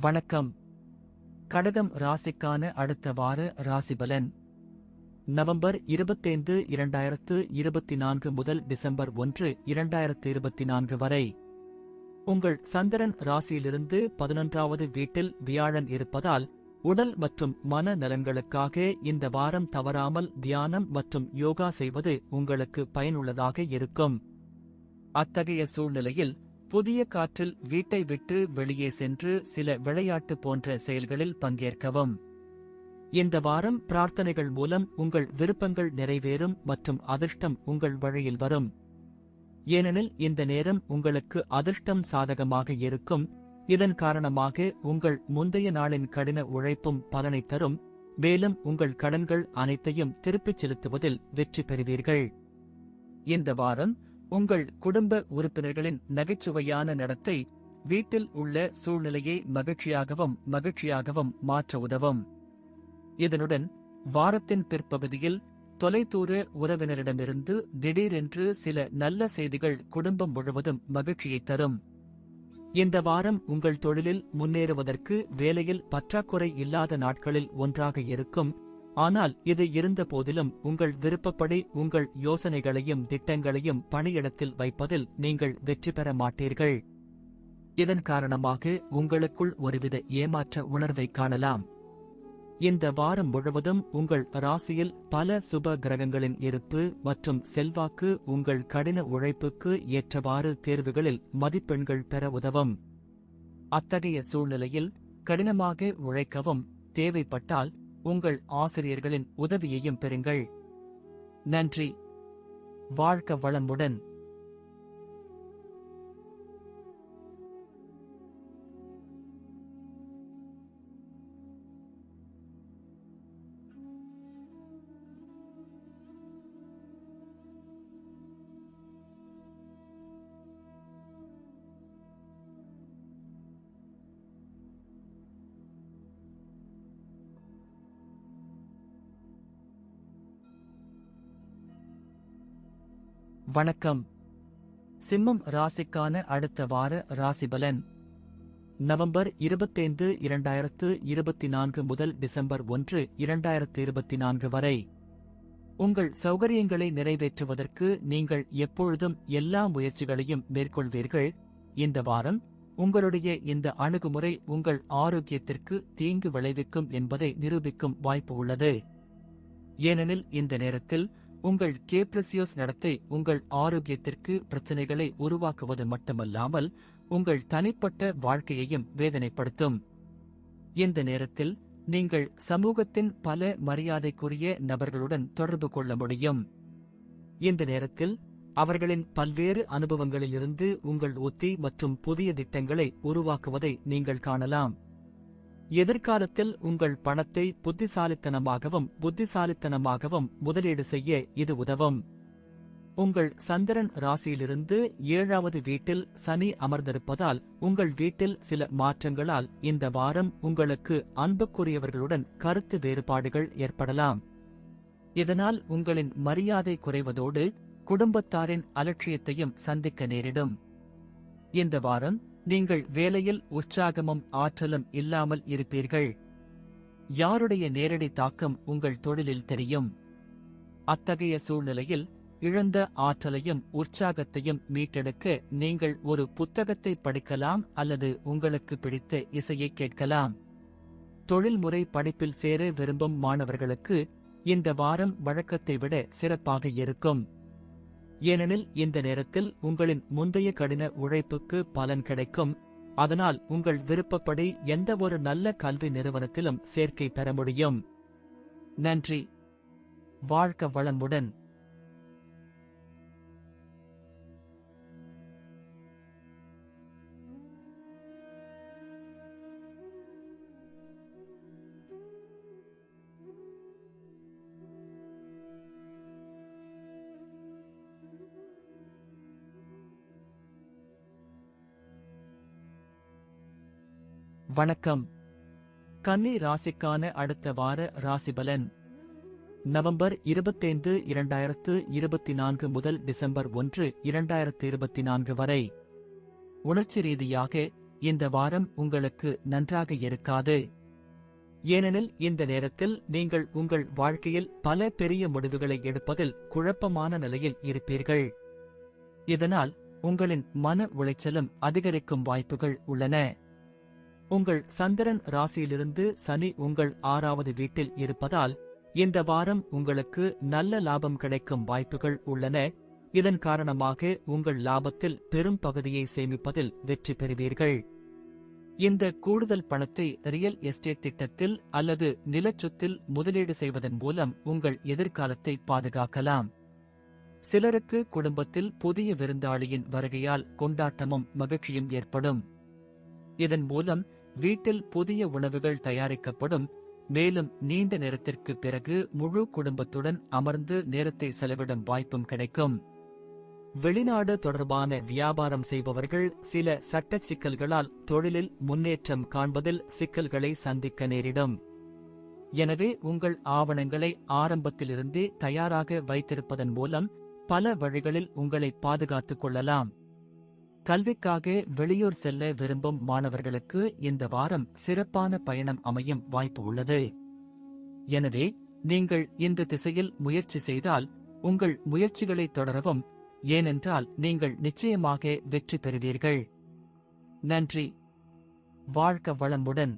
வணக்கம். கடகம் ராசிக்கான அடுத்த வார ராசிபலன். நவம்பர் இருபத்தைந்து இரண்டாயிரத்து இருபத்தி நான்கு முதல் டிசம்பர் ஒன்று இரண்டாயிரத்து இருபத்தி நான்கு வரை. உங்கள் சந்திரன் ராசியிலிருந்து பதினொன்றாவது வீட்டில் வியாழன் இருப்பதால் உடல் மற்றும் மன நலன்களுக்காக இந்த வாரம் தவறாமல் தியானம் மற்றும் யோகா செய்வது உங்களுக்கு பயனுள்ளதாக இருக்கும். அத்தகைய சூழ்நிலையில் புதிய காற்றில் வீட்டை விட்டு வெளியே சென்று சில விளையாட்டு போன்ற செயல்களில் பங்கேற்கவும். இந்த வாரம் பிரார்த்தனைகள் மூலம் உங்கள் விருப்பங்கள் நிறைவேறும் மற்றும் அதிர்ஷ்டம் உங்கள் வழியில் வரும். ஏனெனில் இந்த நேரம் உங்களுக்கு அதிர்ஷ்டம் சாதகமாக இருக்கும். இதன் காரணமாக உங்கள் முந்தைய நாளின் கடின உழைப்பும் பலனை தரும். மேலும் உங்கள் கடன்கள் அனைத்தையும் திருப்பிச் செலுத்துவதில் வெற்றி பெறுவீர்கள். இந்த வாரம் உங்கள் குடும்ப உறுப்பினர்களின் நகைச்சுவையான நடத்தை வீட்டில் உள்ள சூழ்நிலையை மகிழ்ச்சியாகவும் மகிழ்ச்சியாகவும் மாற்ற உதவும். இதனுடன் வாரத்தின் பிற்பகுதியில் தொலைதூர உறவினரிடமிருந்து திடீரென்று சில நல்ல செய்திகள் குடும்பம் முழுவதும் மகிழ்ச்சியை தரும். இந்த வாரம் உங்கள் தொழிலில் முன்னேறுவதற்கு வேலையில் பற்றாக்குறை இல்லாத நாட்களில் ஒன்றாக இருக்கும் ஆனால் இது இருந்த போதிலும் உங்கள் விருப்பப்படி உங்கள் யோசனைகளையும் திட்டங்களையும் பணியிடத்தில் வைப்பதில் நீங்கள் வெற்றி பெற மாட்டீர்கள். இதன் காரணமாக உங்களுக்குள் ஒருவித ஏமாற்ற உணர்வை காணலாம். இந்த வாரம் முழுவதும் உங்கள் ராசியில் பல சுப கிரகங்களின் இருப்பு மற்றும் செல்வாக்கு உங்கள் கடின உழைப்புக்கு ஏற்றவாறு தேர்வுகளில் மதிப்பெண்கள் பெற உதவும். அத்தகைய சூழ்நிலையில் கடினமாக உழைக்கவும் தேவைப்பட்டால் உங்கள் ஆசிரியர்களின் உதவியையும் பெறுங்கள். நன்றி. வாழ்க்க வளமுடன். வணக்கம். சிம்மம் ராசிக்கான அடுத்த வார ராசிபலன். நவம்பர் இருபத்தைந்து இரண்டாயிரத்து இருபத்தி நான்கு முதல் டிசம்பர் ஒன்று இரண்டாயிரத்து இருபத்தி நான்கு வரை. உங்கள் சௌகரியங்களை நிறைவேற்றுவதற்கு நீங்கள் எப்பொழுதும் எல்லா முயற்சிகளையும் மேற்கொள்வீர்கள். இந்த வாரம் உங்களுடைய இந்த அணுகுமுறை உங்கள் ஆரோக்கியத்திற்கு தீங்கு விளைவிக்கும் என்பதை நிரூபிக்கும் வாய்ப்பு உள்ளது. ஏனெனில் இந்த நேரத்தில் உங்கள் கேப்ரசியோஸ் நடத்தை உங்கள் ஆரோக்கியத்திற்கு பிரச்சனைகளை உருவாக்குவது மட்டுமல்லாமல் உங்கள் தனிப்பட்ட வாழ்க்கையையும் வேதனைப்படுத்தும். இந்த நேரத்தில் நீங்கள் சமூகத்தின் பல மரியாதைக்குரிய நபர்களுடன் தொடர்பு கொள்ள முடியும். இந்த நேரத்தில் அவர்களின் பல்வேறு அனுபவங்களிலிருந்து உங்கள் ஒத்தி மற்றும் புதிய திட்டங்களை உருவாக்குவதை நீங்கள் காணலாம். எதிர்காலத்தில் உங்கள் பணத்தை புத்திசாலித்தனமாகவும் புத்திசாலித்தனமாகவும் முதலீடு செய்ய இது உதவும். உங்கள் சந்திரன் ராசியிலிருந்து ஏழாவது வீட்டில் சனி அமர்ந்திருப்பதால் உங்கள் வீட்டில் சில மாற்றங்களால் இந்த வாரம் உங்களுக்கு அன்புக்குரியவர்களுடன் கருத்து வேறுபாடுகள் ஏற்படலாம். இதனால் உங்களின் மரியாதை குறைவதோடு குடும்பத்தாரின் அலட்சியத்தையும் சந்திக்க நேரிடும். இந்த வாரம் நீங்கள் வேலையில் உற்சாகமும் ஆற்றலும் இல்லாமல் இருப்பீர்கள். யாருடைய நேரடி தாக்கம் உங்கள் தொழிலில் தெரியும்? அத்தகைய சூழ்நிலையில் இழந்த ஆற்றலையும் உற்சாகத்தையும் மீட்டெடுக்க நீங்கள் ஒரு புத்தகத்தை படிக்கலாம் அல்லது உங்களுக்கு பிடித்த இசையை கேட்கலாம். தொழில்முறை படிப்பில் சேர விரும்பும் மாணவர்களுக்கு இந்த வாரம் வழக்கத்தை விட சிறப்பாக இருக்கும். ஏனெனில் இந்த நேரத்தில் உங்களின் முந்தைய கடின உழைப்புக்கு பலன் கிடைக்கும். அதனால் உங்கள் விருப்பப்படி எந்த ஒரு நல்ல கல்வி நிறுவனத்திலும் சேர்க்கை பெற முடியும். நன்றி. வாழ்க்க வளமுடன். வணக்கம். கன்னி ராசிக்கான அடுத்த வார ராசிபலன். நவம்பர் இருபத்தைந்து இரண்டாயிரத்து இருபத்தி நான்கு முதல் டிசம்பர் ஒன்று இரண்டாயிரத்து இருபத்தி நான்கு வரை. உணர்ச்சி ரீதியாக இந்த வாரம் உங்களுக்கு நன்றாக இருக்காது. ஏனெனில் இந்த நேரத்தில் நீங்கள் உங்கள் வாழ்க்கையில் பல பெரிய முடிவுகளை எடுப்பதில் குழப்பமான நிலையில் இருப்பீர்கள். இதனால் உங்களின் மன உளைச்சலும் அதிகரிக்கும் வாய்ப்புகள் உள்ளன. உங்கள் சந்திரன் ராசியிலிருந்து சனி உங்கள் ஆறாவது வீட்டில் இருப்பதால் இந்த வாரம் உங்களுக்கு நல்ல லாபம் கிடைக்கும் வாய்ப்புகள் உள்ளன. இதன் காரணமாக உங்கள் லாபத்தில் பெரும் பகுதியை சேமிப்பதில் வெற்றி பெறுவீர்கள். இந்த கூடுதல் பணத்தை ரியல் எஸ்டேட் திட்டத்தில் அல்லது நிலச்சொத்தில் முதலீடு செய்வதன் மூலம் உங்கள் எதிர்காலத்தை பாதுகாக்கலாம். சிலருக்கு குடும்பத்தில் புதிய விருந்தாளியின் வருகையால் கொண்டாட்டமும் மகிழ்ச்சியும் ஏற்படும். இதன் மூலம் வீட்டில் புதிய உணவுகள் தயாரிக்கப்படும் மேலும் நீண்ட நேரத்திற்கு பிறகு முழு குடும்பத்துடன் அமர்ந்து நேரத்தை செலவிடும் வாய்ப்பும் கிடைக்கும். வெளிநாடு தொடர்பான வியாபாரம் செய்பவர்கள் சில சட்ட சிக்கல்களால் தொழிலில் முன்னேற்றம் காண்பதில் சிக்கல்களை சந்திக்க நேரிடும். எனவே உங்கள் ஆவணங்களை ஆரம்பத்திலிருந்தே தயாராக வைத்திருப்பதன் மூலம் பல வழிகளில் உங்களை பாதுகாத்துக் கொள்ளலாம். கல்விக்காக வெளியூர் செல்ல விரும்பும் மாணவர்களுக்கு இந்த வாரம் சிறப்பான பயணம் அமையும் வாய்ப்பு உள்ளது. எனவே நீங்கள் இந்த திசையில் முயற்சி செய்தால் உங்கள் முயற்சிகளை தொடரவும் ஏனென்றால் நீங்கள் நிச்சயமாக வெற்றி பெறுவீர்கள். நன்றி. வாழ்க வளமுடன்.